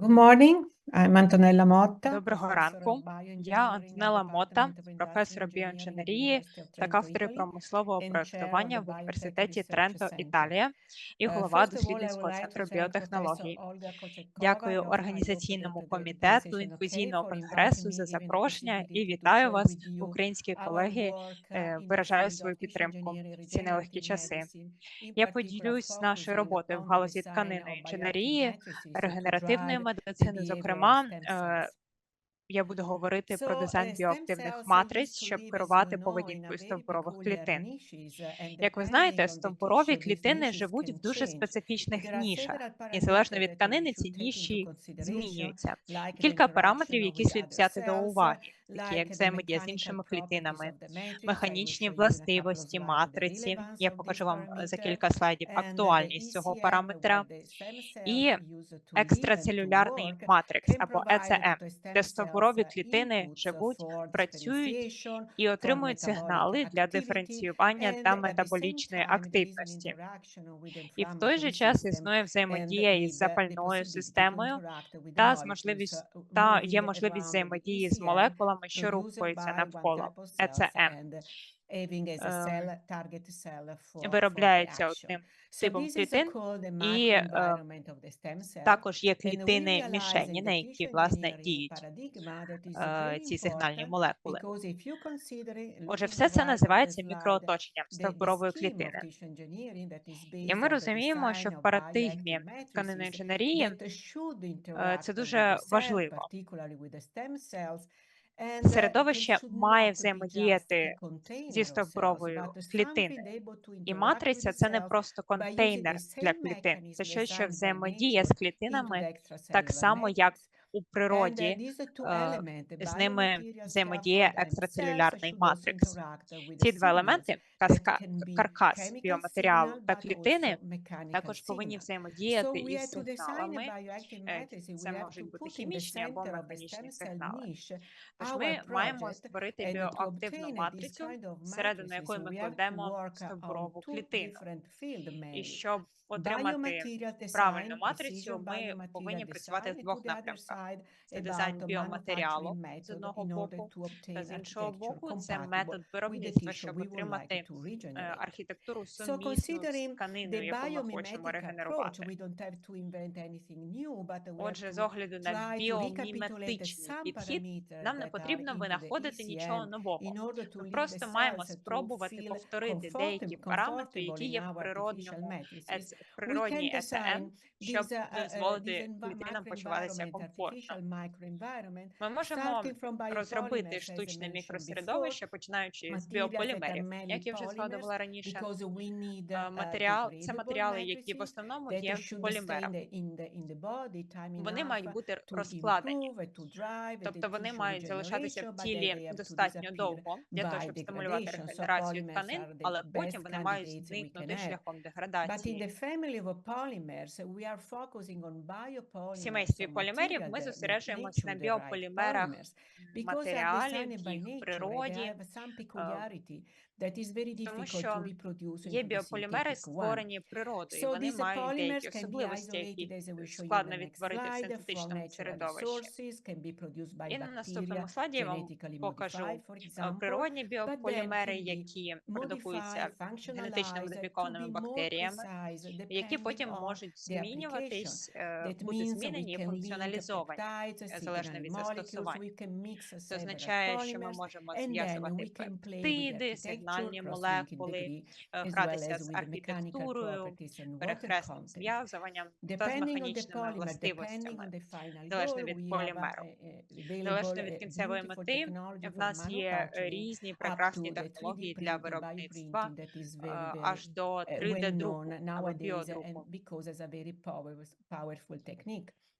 Good morning, Antonella Motta. Доброго ранку. Я Антонела Мота, професор біоінженерії та кафедри промислового проєктування the в університеті Тренто. Італія, і Uh, голова дослідницького центру біотехнологій. Дякую організаційному комітету for конгресу за запрошення і вітаю вас, українські колеги. uh, Е, Виражаю свою підтримку в ці нелегкі часи. Я поділюсь нашою роботою в галузі bioactive інженерії, регенеративної медицини. behavioral Зокрема, е, я буду говорити про дизайн uh, біоактивних матриць, щоб керувати поведінкою стовбурових клітин. Як ви знаєте, стовбурові клітини живуть в дуже специфічних нішах, і залежно від тканини ці ніші змінюються. Кілька параметрів, які слід взяти до уваги, такі як взаємодія з іншими клітинами, механічні властивості матриці. Я покажу вам е, за кілька слайдів актуальність цього параметра. І Екстрацелюлярний матрикс або ЕЦМ, де стовбурові uh, клітини живуть, працюють і отримують сигнали для диференціювання та метаболічної активності. І в той же час існує взаємодія із запальною системою та з можливість uh, та є можливість взаємодії з ECM молекулами, що рухаються навколо ЕЦМ. Ем, Виробляється одним типом клітин, і е, також є клітини мішені, на які власне діють е, ці сигнальні молекули. Отже, все це називається мікрооточенням стовбурової клітини. І ми розуміємо, що в парадигмі matrices інженерії е, це дуже важливо. Uh, Середовище має взаємодіяти зі able to І матриця це не просто контейнер для клітин, це щось, що взаємодіє з клітинами так само, як у uh, природі е, з ними взаємодіє екстрацелюлярний матрикс. Ці два елементи, каркас біоматеріалу та клітини, також повинні взаємодіяти із сигналами. Е. Це можуть бути хімічні або механічні сигнали. Тож ми маємо створити біоактивну матрицю, всередину якої ми кладемо стовбурову клітину. І щоб отримати правильну матрицю, ми повинні працювати в to двох напрямках. Це дизайн біоматеріалу з одного боку, та з іншого боку, це метод виробництва, щоб отримати е. Архітектуру So сумісну з considering тканиною, the яку ми хочемо biomimetic approach, регенерувати. we don't have to invent anything new, but we have Отже, з огляду на біоміметичний підхід, нам не потрібно винаходити нічого нового. Ми просто маємо спробувати повторити деякі параметри, які є в We природній design щоб uh, uh, дозволити клітинам почуватися комфортно. Ми можемо розробити штучне мікросередовище, починаючи з біополімерів, як я вже згадувала раніше. Е, Матеріал це матеріали, які в основному є body Вони мають бути розкладені, тобто вони мають залишатися в тілі достатньо довго для того, щоб стимулювати регенерацію тканин, але потім вони мають зникнути шляхом деградації. В сімействі полімерів ми that на біополімерах. матеріалів, їх природі, that is very тому що є біополімери, створені природою, So вони мають деякі особливості, які складно відтворити в синтетичному середовищі. І на наступному слайді я вам покажу е, природні біополімери, які продукуються генетично модифікованими бактеріями, які потім можуть змінюватись, е, бути змінені і функціоналізовані е, залежно від застосування. Це означає, що ми можемо зв'язувати пептиди, architecture, cross-linking молекули, е, гратися з архітектурою, перехресним зв'язуванням та з механічними властивостями. залежно від полімеру. Залежно від кінцевої мети, в нас є е, різні прекрасні to the 3D технології для виробництва е, аж до uh, 3D well друку known або nowadays and біодруку.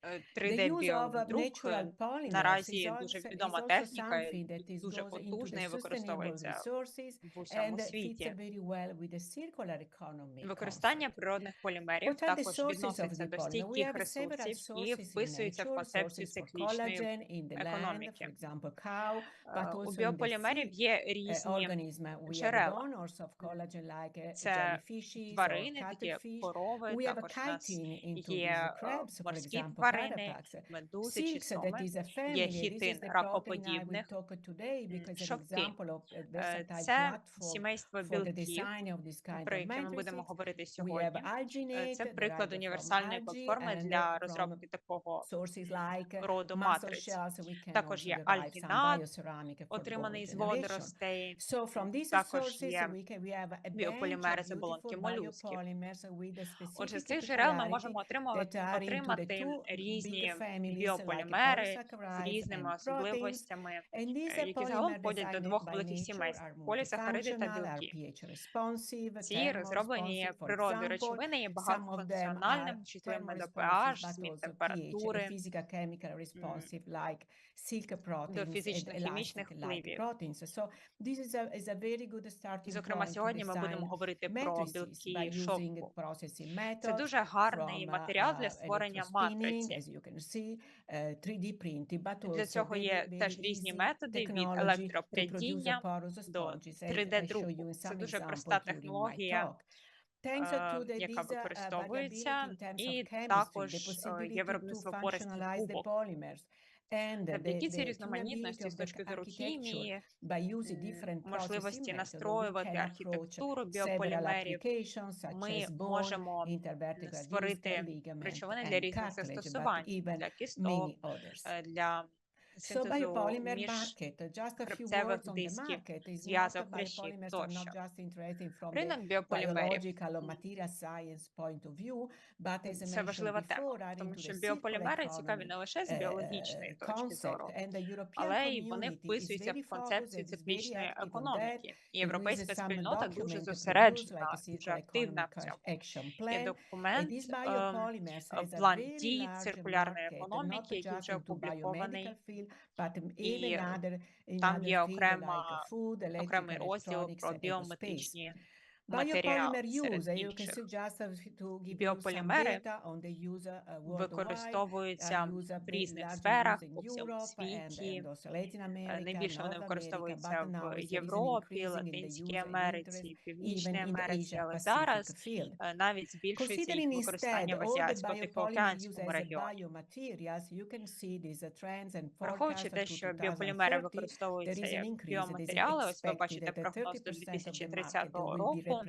Because it's a very power, powerful technique. Е, The 3D use of uh, біодрук е, наразі дуже відома техніка, дуже потужна і використовується в усьому світі. Використання природних полімерів також відноситься до? Стійких ресурсів і вписується в концепцію циклічної економіки. Е, У біополімерів є uh, різні джерела. uh, Це тварини, такі корови, також у нас є е, морські example, тварини, медузи чи соми. Є хітин ракоподібних. Шовки Е, це сімейство білків, про яке ми будемо говорити сьогодні. Е, Це приклад універсальної платформи для розробки такого роду матриць. Також є альгінат, отриманий з водоростей. Також є біополімери з оболонки молюсків. Отже, з цих джерел ми можемо отримувати, отримати різні біополімери з різними особливостями, е, які загалом входять до двох великих сімейств are полісахариди та білки. Ці розроблені природою речовини є багатофункціональними, чутливими до pH, змін температури, and фізично-хімічних впливів. І, зокрема, сьогодні ми будемо говорити про білки using шовку. Це дуже гарний uh, матеріал для uh, створення матриці. as you can see, uh, 3D printing, but Для цього є теж різні методи від porous до sponges, as I 3D-друку. show you in Це дуже проста технологія, е, яка uh, uh, використовується, і також е, є виробництво the губок. Завдяки цій різноманітності з точки зору хімії, можливості настроювати архітектуру біополімерів, ми можемо створити речовини для різних застосувань, для кісток, е, для So biopolymer market, uh, just a few words on the market is зв'язок, uh, biopolymers are not just interesting from the Ринок біополімерів biological or material science point of view, but as I це mentioned важлива тема, before, are тому into що the circular біополімери цікаві economy не лише з uh, біологічної точки concept, зору, and the European але й вони community is вписуються very в концепцію циклічної економіки. І європейська спільнота дуже зосереджена, дуже активна в цьому. Є документ ем, е, план дій циркулярної економіки, який вже опублікований. І even other там є окрема, food, окремий розділ про біометричні use, серед uh, інших. uh, Біополімери uh, використовуються в різних сферах по всьому світі. Е, Найбільше вони використовуються в Європі, Латинській Америці, Північній Америці, але зараз е, навіть збільшується їх використання в Азіатсько-Тихоокеанському регіоні. uh, Враховуючи те, що біополімери 2030, there використовуються як біоматеріали, ось ви бачите uh, прогноз до 30% of the market 2030 will be року,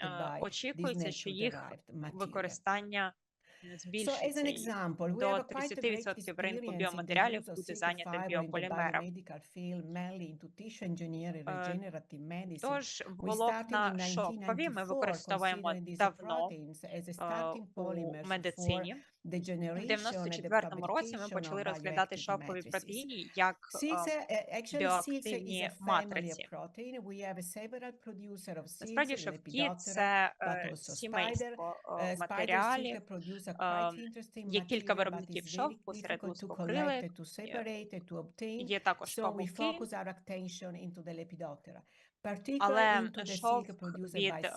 е, очікується, що їх використання збільшиться до have a quite a great 30% ринку біоматеріалів буде Е, regenerative medicine. Тож волокна шовкові ми використовуємо давно е, у медицині. В generation and the 94-му році ми почали розглядати шовкові matrices. як е, uh, uh, біоактивні матриці. Насправді шовки це е, сімейство е, Uh, матеріалів. Ем, Є кілька виробників шовку серед obtain. Є також павуки, але шовк від е,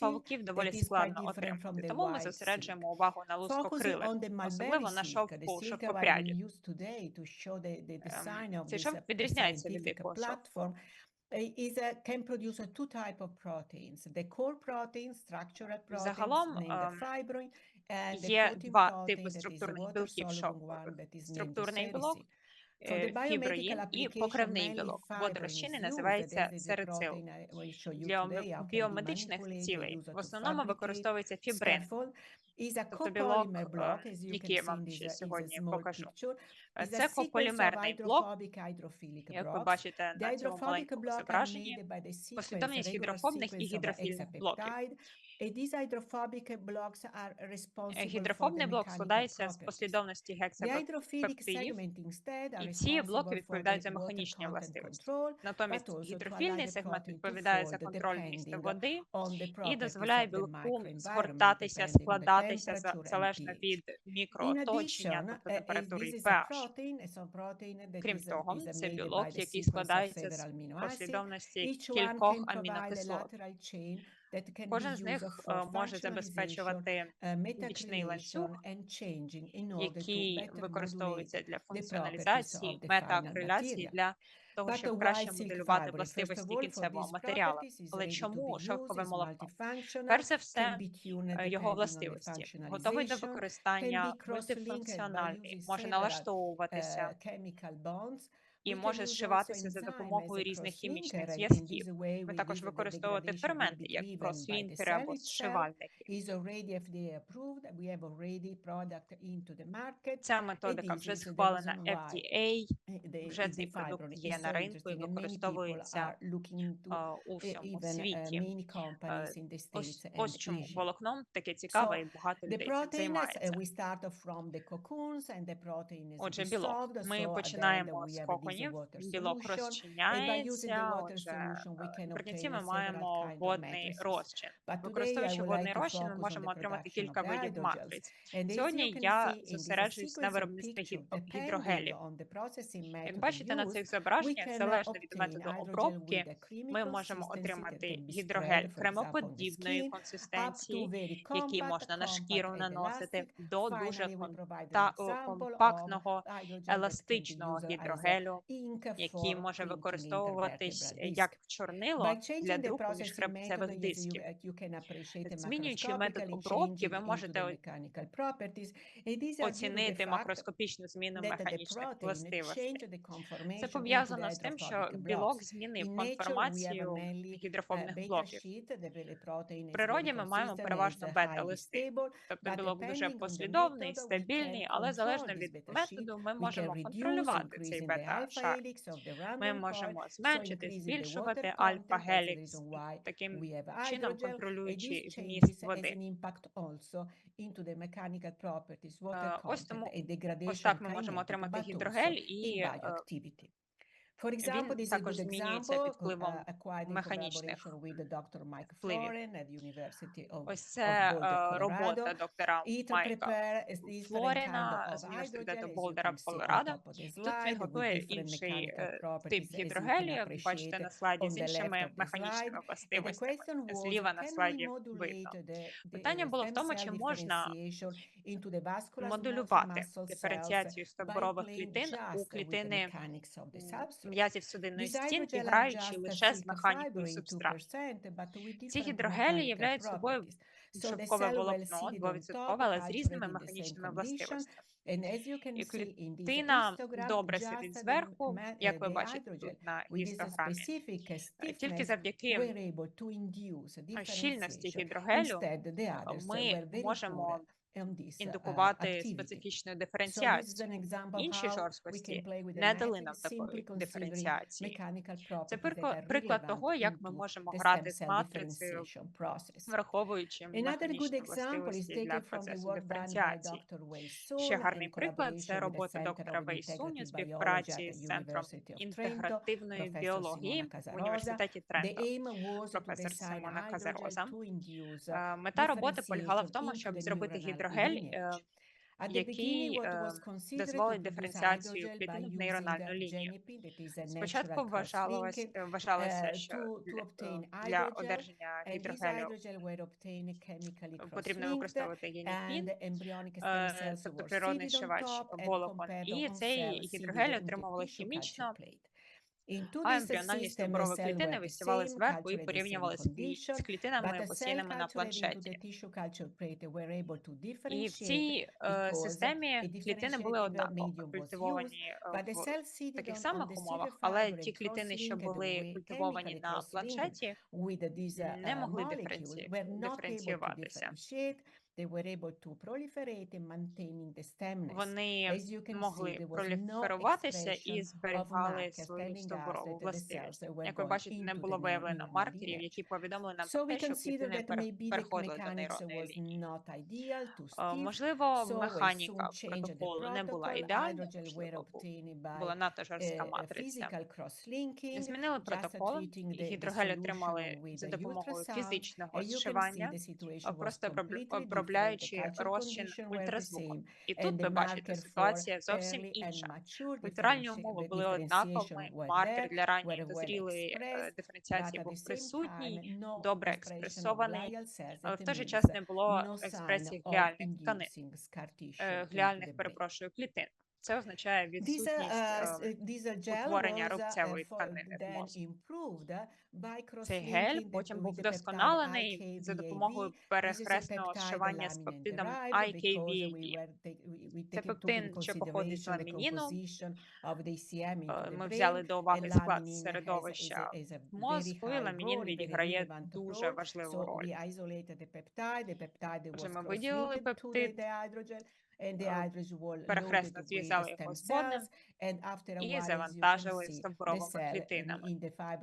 павуків доволі складно отримати. Тому ми зосереджуємо увагу на лускокрилих, особливо на шовку шовкопряді. Ем, Цей шовк uh, відрізняється від scientific шовку. uh, is uh, can produce uh, two type of proteins: the core protein, structural proteins, Загалом, named the ем, fibrin, and the є два типи структурних білків шовку. Структурний білок, е, фіброїн і покривний білок. used, називається серицил. Для біомедичних цілей в основному використовується фібрин. Тобто білок, е, який я вам ще uh, сьогодні покажу. Е, Це кополімерний блок, як ви бачите на цьому маленькому зображенні. Послідовність гідрофобних і гідрофільних блоків. Uh, Е, Гідрофобний блок складається з послідовності гексапептидів, і ці блоки відповідають за механічні властивості. Натомість гідрофільний сегмент відповідає за контроль depending води і дозволяє білку згортатися, складатися залежно від мікрооточення, тобто uh, uh, температури pH. Крім uh, того, uh, це білок, який складається з послідовності кількох амінокислот. Кожен з них е, може забезпечувати uh, metacrelation ланцюг, який використовується для функціоналізації, material. для того, щоб краще моделювати властивості кінцевого матеріалу. Але чому шовкове multifunctional, Перш за все, е, його властивості. Готовий до використання, мультифункціональний, може налаштовуватися uh. І може зшиватися за допомогою різних хімічних зв'язків. Ми також використовувати ферменти як cell або зшивальники. Ця методика вже схвалена FDA, вже цей продукт є на ринку і використовується у всьому світі. Ось, ось чому волокном таке цікаве і багато людей займається. Отже, білок. Ми починаємо з have water білок розчиняється, е, obtain ми маємо водний розчин. Використовуючи водний розчин, ми можемо отримати кілька видів матриць. Сьогодні я зосереджуюсь на виробництві гідрогелів. Як бачите на цих зображеннях, залежно від методу обробки, ми можемо отримати гідрогель кремоподібної консистенції, який можна на шкіру наносити, до дуже компактного, еластичного гідрогелю, який може використовуватись як чорнило для друку yes, you, дисків. uh, Змінюючи метод обробки, ви можете оцінити макроскопічну зміну механічних властивостей. Це пов'язано з тим, що білок змінив конформацію uh, гідрофобних блоків. В природі ми маємо переважно бета-листи. Тобто білок дуже послідовний, стабільний, але залежно від методу ми можемо контролювати цей increasing the Ми можемо зменшити, збільшувати альфа-гелікс, таким чином контролюючи вміст води. Е, Ось тому ось так ми можемо отримати гідрогель і він is a також змінюється під впливом uh, механічних впливів. Ось це е, робота доктора Майка Флоріна з університету Болдера Колорадо. Тут він готує інший е, тип як бачите на слайді, з іншими механічними властивостями. Зліва на слайді видно. Питання uh, було в тому, чи можна модулювати диференціацію стовбурових клітин у клітини м'язів судинної стінки, граючи лише з механікою субстрату. 2%, but with Ці гідрогелі являють собою шовкове волокно seated on 2%, top, але з різними механічними властивостями. І клітина добре сидить зверху, як ви бачите тут на гістограмі. Е, Тільки завдяки щільності гідрогелю ми можемо uh, індукувати специфічну диференціацію. Інші жорсткості не дали нам такої диференціації. Це приклад того, як ми можемо грати з матрицею, враховуючи механічні властивості для процесу диференціації. Ще гарний приклад це робота доктора of Вей Сунь у Integrative Biology співпраці з Центром інтегративної біології в університеті to Професор Симона Казароза. Е, Мета роботи полягала в тому, щоб зробити neuronal гідрогель, е, який е, дозволить диференціацію using нейрональну uh, лінію. Спочатку е, вважалося, uh, що для, е, одержання гідрогелю потрібно використовувати геніпін, е, тобто природний шивач волокон. І цей гідрогель отримували хімічно, а ембріональні cells клітини висівали зверху і condition, з клітинами посіяними на планшеті. І в цій е, системі клітини були однаково культивовані е, в таких самих умовах, але ті клітини, що були культивовані на cross-linked вони могли проліферуватися і зберігали свою стовбурову властивість. Як ви бачите, не було виявлено маркерів, які повідомили нам про те, що клітини переходили до нейронної лінії. Е, можливо, механіка протоколу не була ідеальна, була надто жорстка матриця. Змінили протокол, і гідрогель отримали за допомогою фізичного зшивання, просто проблема обробляючи розчин ультразвуком. І тут ви бачите, ситуація зовсім інша. Літеральні умови були однаковими. Маркер для ранньої та е, диференціації був присутній, добре експресований, але в той же час не було експресії гліальних тканин, гліальних перепрошую клітин. Це означає відсутність е, утворення рубцевої тканини в мозку. Цей гель потім був вдосконалений за допомогою перехресного зшивання з пептидом IKBB. Це пептин, що походить з ламініну. Е, ми взяли до уваги склад середовища мозку, і ламінін відіграє дуже важливу роль. Отже, ми виділили пептид, перехресно зв'язали його з водним і завантажили стовбуровими клітинами.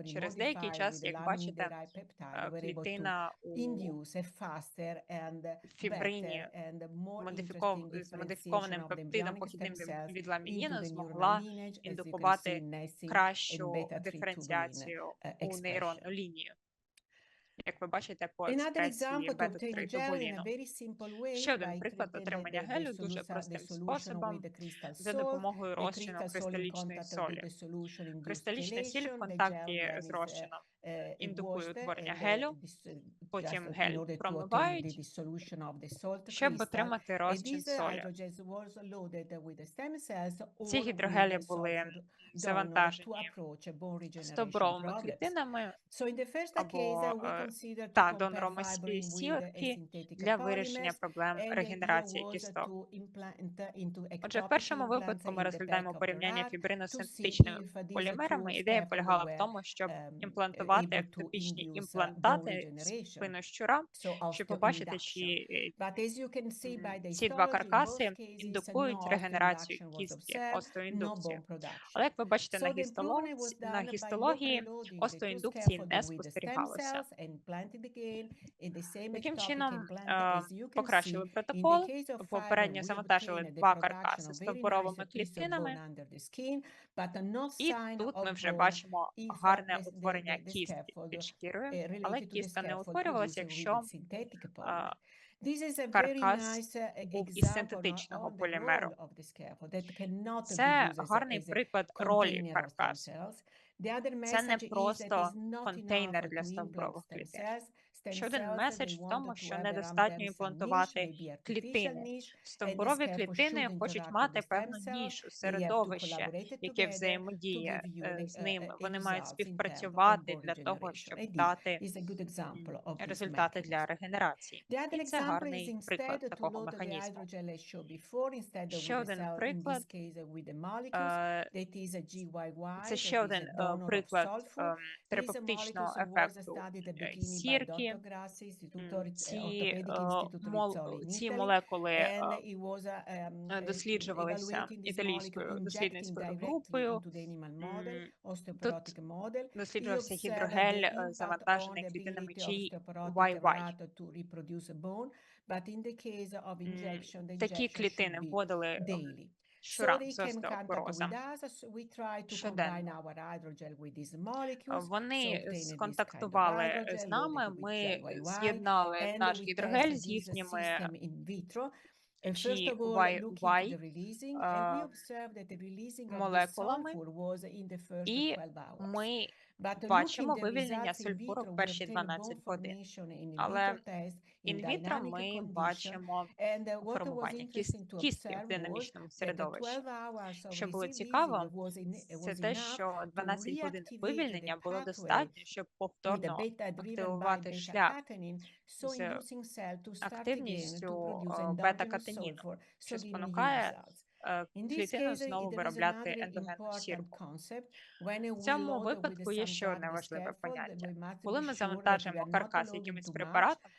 Через деякий час, як бачите, е, клітина у фібрині з модифікованим пептидом похідним від ламініна, змогла індукувати кращу диференціацію у нейронну лінію як ви бачите, по експресії бета-3-тубуліну. Ще один приклад отримання гелю дуже простим способом за допомогою розчину кристалічної солі. Кристалічна сіль в контакті з розчином індукує утворення гелю, потім гель промивають, щоб отримати розчин солі. Ці гідрогелі були завантажені стобровими клітинами або е, та донорами сілки для вирішення проблем регенерації кісток. Отже, в першому випадку ми розглядаємо порівняння фібрину з синтетичними полімерами. Ідея полягала в тому, щоб імплантувати як ектопічні імплантати спинощура, щоб побачити, чи е, ці два каркаси індукують регенерацію кістки, остеоіндукцію. Але як ви бачите, на гістології, на гістології остеоіндукції не спостерігалося. Таким чином е, покращили протокол. Попередньо завантажили два каркаси з тампоровими клітинами. і тут ми вже бачимо гарне утворення кістки кіст під шкірою, але кіста не утворювалася, якщо каркас був із синтетичного полімеру. Це гарний приклад ролі каркасу. Це не просто контейнер для ставрових клітин. Ще один меседж в тому, що недостатньо імплантувати клітини. Стовбурові е, клітини хочуть мати певну нішу, середовище, яке взаємодіє з ними. Вони мають співпрацювати для того, щоб дати результати для регенерації. І це гарний приклад такого механізму. Ще один приклад е, це ще один е, приклад ем, терапевтичного ефекту сірки ці, е, мол, ці молекули е, е, досліджувалися італійською дослідницькою групою. Тут досліджувався гідрогель, завантажений клітинами чий YY. Такі клітини вводили щоразу з теопорозом. Щоденно. Вони сконтактували з нами, ми з'єднали наш гідрогель з їхніми GYY е, молекулами, і ми бачимо вивільнення сульфуру в перші 12 годин. Але інвітро ми бачимо формування кістки в динамічному середовищі. Що було цікаво, це те, що 12 годин вивільнення було достатньо, щоб повторно активувати шлях з активністю е, бета-катеніну, що спонукає клітину знову виробляти ендогенну сірку. В цьому випадку є ще одне важливе поняття. Коли ми завантажимо каркас якимось препаратом,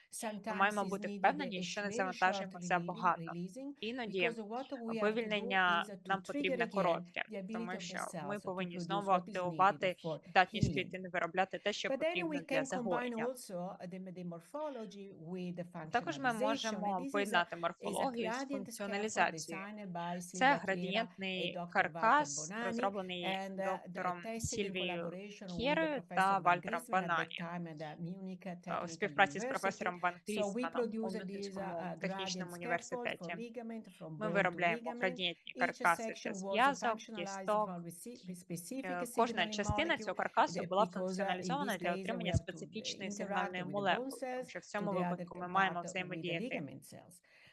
бути needed a- впевнені, що не завантажуємося багато. Іноді вивільнення нам потрібне коротке, тому що ми повинні знову активувати здатність healing. клітин виробляти те, що потрібно для загоєння. Також ми можемо поєднати морфологію з функціоналізацією. Це градієнтний каркас, розроблений uh, доктором Сільвією Кєрою та Вальтером Банані е, у співпраці з професором Ван So we Крісманом у produce these Мюнхенському uh, технічному університеті. Ми виробляємо градієнтні каркаси для зв'язок, кісток. Е, Кожна частина цього каркасу була uh, функціоналізована для отримання специфічної сигнальної молекули, тому що в цьому випадку ми маємо взаємодіяти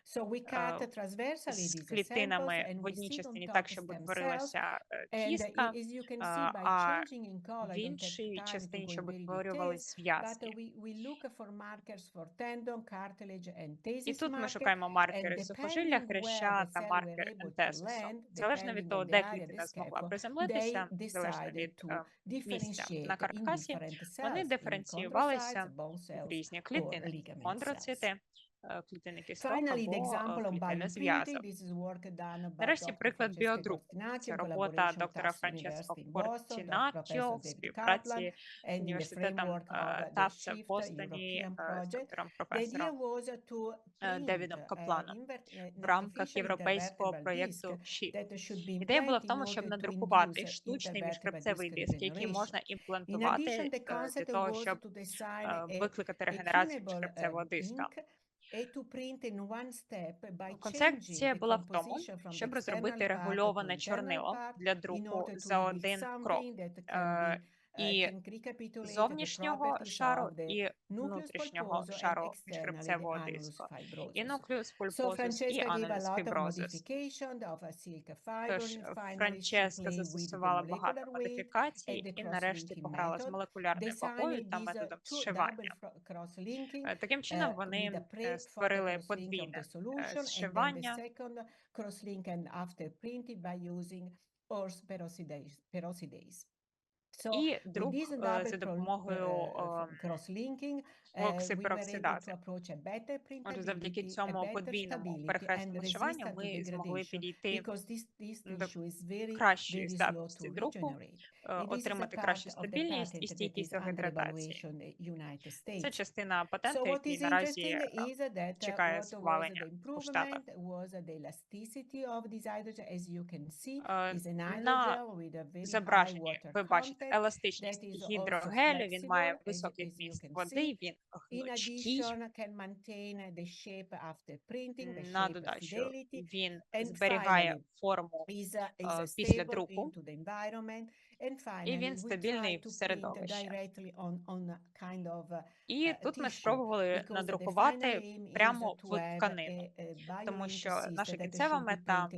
So we е, cut transversally з клітинами в одній частині так, щоб утворилася е, uh, кістка, а, в іншій частині, щоб but зв'язки. uh, І тут ми шукаємо маркери сухожилля, хряща the та маркер land, Залежно від того, де клітина змогла приземлитися, залежно від е, місця на каркасі, вони диференціювалися в різні клітини. Хондроцити, е, кісток Finally, the або е, зв'язок. Нарешті приклад. Cortinacci Це робота доктора Франческо Professor в співпраці з університетом е, Тафтса в Бостоні е, з доктором професором е, Девідом uh, Капланом uh, в рамках європейського проєкту be Ідея була в тому, щоб надрукувати штучний міжхребцевий диск, який можна імплантувати е, для того, щоб е, викликати регенерацію міжхребцевого um, диска. Концепція була в тому, щоб розробити регульоване чорнило для друку за один крок Е, і uh, зовнішнього шару і внутрішнього шару міжхребцевого диску. І нуклеус So і of фіброзис. Тож е, Франческа застосувала багато модифікацій і нарешті пограла з молекулярною вагою та uh, методом зшивання. Е, Таким чином uh, вони е, створили подвійне е, зшивання cross-link and after printing by using ORS peroxidase. І друг е, за допомогою uh, uh, ем, uh, better Отже, завдяки цьому подвійному перехресному to ми змогли підійти до кращої здатності друку, е, отримати кращу стабільність і стійкість до гідратації. Це частина патенту, який наразі е, uh, чекає схвалення у Штатах. Е, На зображенні ви бачите еластичність гідрогелю, він має високий вміст води, він In гнучкий. addition, can maintain the shape after printing, the На shape додачу fidelity, він And зберігає finally, форму is uh, е, is uh, після stable друку. into the environment. And finally, він we стабільний try в to print середовищі. directly on, on a kind of uh, І е, тут ми спробували надрукувати прямо в тканину, тому що наша кінцева мета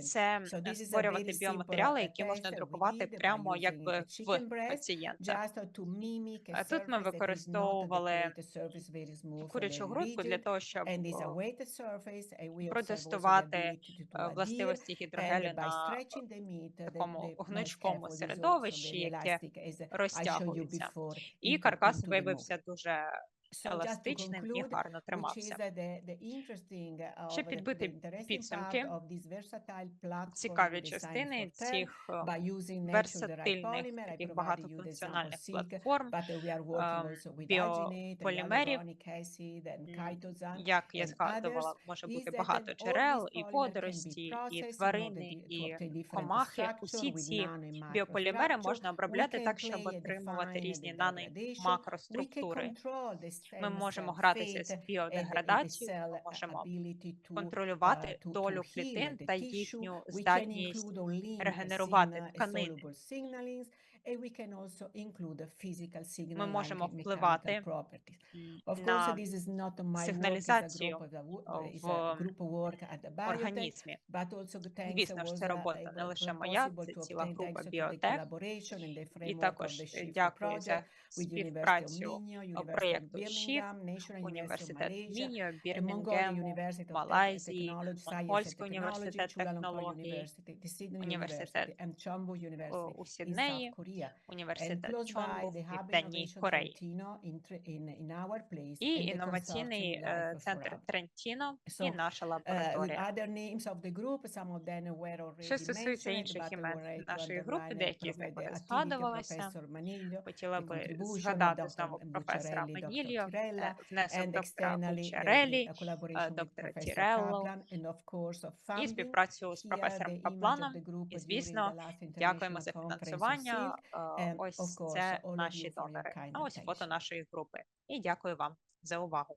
це е, створювати біоматеріали, uh, які можна друкувати прямо якби в пацієнта. тут ми використовували курячу грудку для того, щоб е, протестувати е, властивості гідрогелю на такому гнучкому середовищі, яке розтягується. І каркас виявився дуже еластичним і гарно тримався. uh, uh, the підбити підсумки, Цікаві частини цих е, версатильних таких багатофункціональних платформ, uh, ем, біополімерів, як я згадувала, може бути багато джерел, і водорості, і тварини, і комахи. Усі ці біополімери можна обробляти так, щоб отримувати різні the нано degradation. We can макроструктури. Ми можемо гратися з біодеградацією, ми можемо контролювати uh, долю клітин та їхню здатність регенерувати тканини. Ми можемо впливати на сигналізацію, uh, в організмі. Звісно ж, це uh, робота не лише моя, це ціла група the І також е, дякую за співпрацю University of проєкту of університет Malaysia, Мініо, Бірмінгему, Малайзії, Монгольський університет University, університет у Сіднеї. Університет Чонгу в Південній Кореї. І інноваційний е, центр Трентіно і наша Uh, лабораторія. Що стосується інших імен нашої групи, деякі з них згадувалися. Хотіла би згадати знову професора е, внесок доктора with доктора Тірелло і співпрацю з професором Капланом. І, звісно, Дякуємо за фінансування. Е, Ось це наші донори. А ось фото нашої групи. І дякую вам за увагу.